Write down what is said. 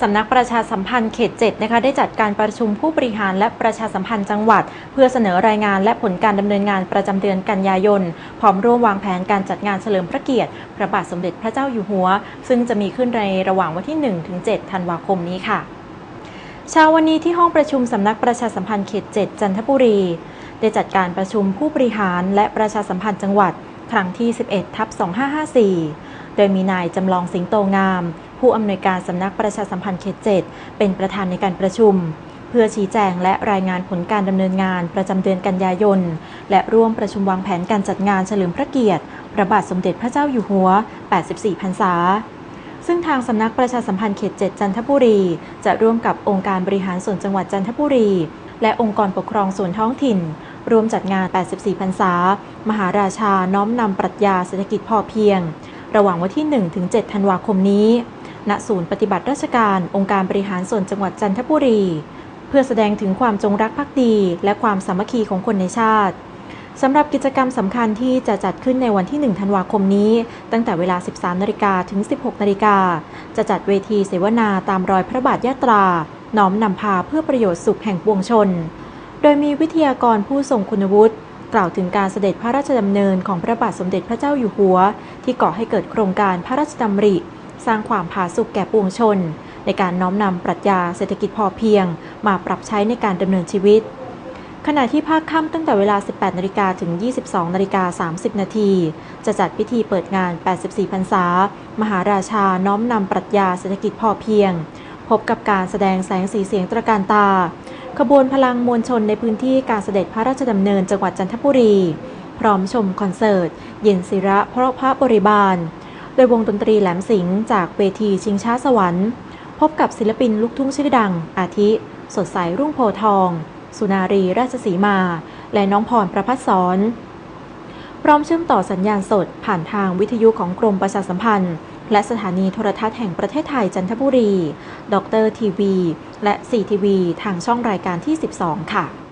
สำนักประชาสัมพันธ์เขต7นะคะได้จัดการประชุมผู้บริหารและประชาสัมพันธ์จังหวัด เพื่อเสนอรายงานและผลการดำเนินงานประจำเดือนกันยายน พร้อมร่วมวางแผนการจัดงานเฉลิมพระเกียรติ พระบาทสมเด็จพระเจ้าอยู่หัว ซึ่งจะมีขึ้นในระหว่างวันที่ 1-7 ธันวาคมนี้ค่ะเช้าวันนี้ที่ห้องประชุมสำนักประชาสัมพันธ์เขต 7 จันทบุรี ได้จัดการประชุมผู้บริหารและประชาสัมพันธ์จังหวัด ครั้งที่ 11 ทับ 2554 โดยมีนายจำลองสิงโตงาม ผู้อำนวยการสำนักประชาสัมพันธ์เขต7เป็นประธานในการประชุม เพื่อชี้แจงและรายงานผลการดำเนินงานประจำเดือนกันยายน และร่วมประชุมวางแผนการจัดงานเฉลิมพระเกียรติพระบาทสมเด็จพระเจ้าอยู่หัว 84 พรรษาซึ่งทางสำนักประชาสัมพันธ์เขต 7 จันทบุรี จะร่วมกับองค์การบริหารส่วนจังหวัดจันทบุรี และองค์กรปกครองส่วนท้องถิ่น ร่วมจัดงาน 84 พรรษา มหาราชาน้อมนำปรัชญาเศรษฐกิจพอเพียง ระหว่างวันที่ 1-7 ธันวาคมนี้ ณศูนย์ปฏิบัติราชการองค์การบริหารส่วนจังหวัดจันทบุรี เพื่อแสดงถึงความจงรักภักดี และความสามัคคีของคนในชาติสำหรับกิจกรรมสำคัญที่จะจัดขึ้นในวันที่ 1 ธันวาคมนี้ ตั้งแต่เวลา 13 นาฬิกาถึง 16 นาฬิกา จะจัดเวทีเสวนาตามรอยพระบาทยาตรา น้อมนำพาเพื่อประโยชน์สุขแห่งปวงชน โดยมีวิทยากรผู้ทรงคุณวุฒิกล่าวถึงการเสด็จพระราชดำเนินของพระบาทสมเด็จพระเจ้าอยู่หัว ที่ก่อให้เกิดโครงการพระราชดำริ สร้างความผาสุกแก่ปวงชน ในการน้อมนำปรัชญาเศรษฐกิจพอเพียง มาปรับใช้ในการดำเนินชีวิต ขณะที่ภาคค่ำตั้งแต่เวลา 18 นาฬิกาถึง 22 นาฬิกา 30 นาที จะจัดพิธีเปิดงาน 84 พรรษา มหาราชาน้อมนำปรัชญาเศรษฐกิจพอเพียง พบกับการแสดงแสงสีเสียงตระการตา ขบวนพลังมวลชนในพื้นที่การเสด็จพระราชดำเนินจังหวัดจันทบุรี พร้อมชมคอนเสิร์ต เย็นศิระเพราะพระบริบาล โดยวงดนตรีแหลมสิงห์จากเวทีชิงช้าสวรรค์ พบกับศิลปินลูกทุ่งชื่อดัง อาทิ สดใสรุ่งโพทอง สุนารีราชสีมา และน้องพรประพัฒสอนพร้อมเชื่อมต่อสัญญาณสดผ่านทางวิทยุของกรมประชาสัมพันธ์ และสถานีโทรทัศน์แห่งประเทศไทยจันทบุรีดรทีวี และ4ทีวีทางช่องรายการที่ 12 ค่ะ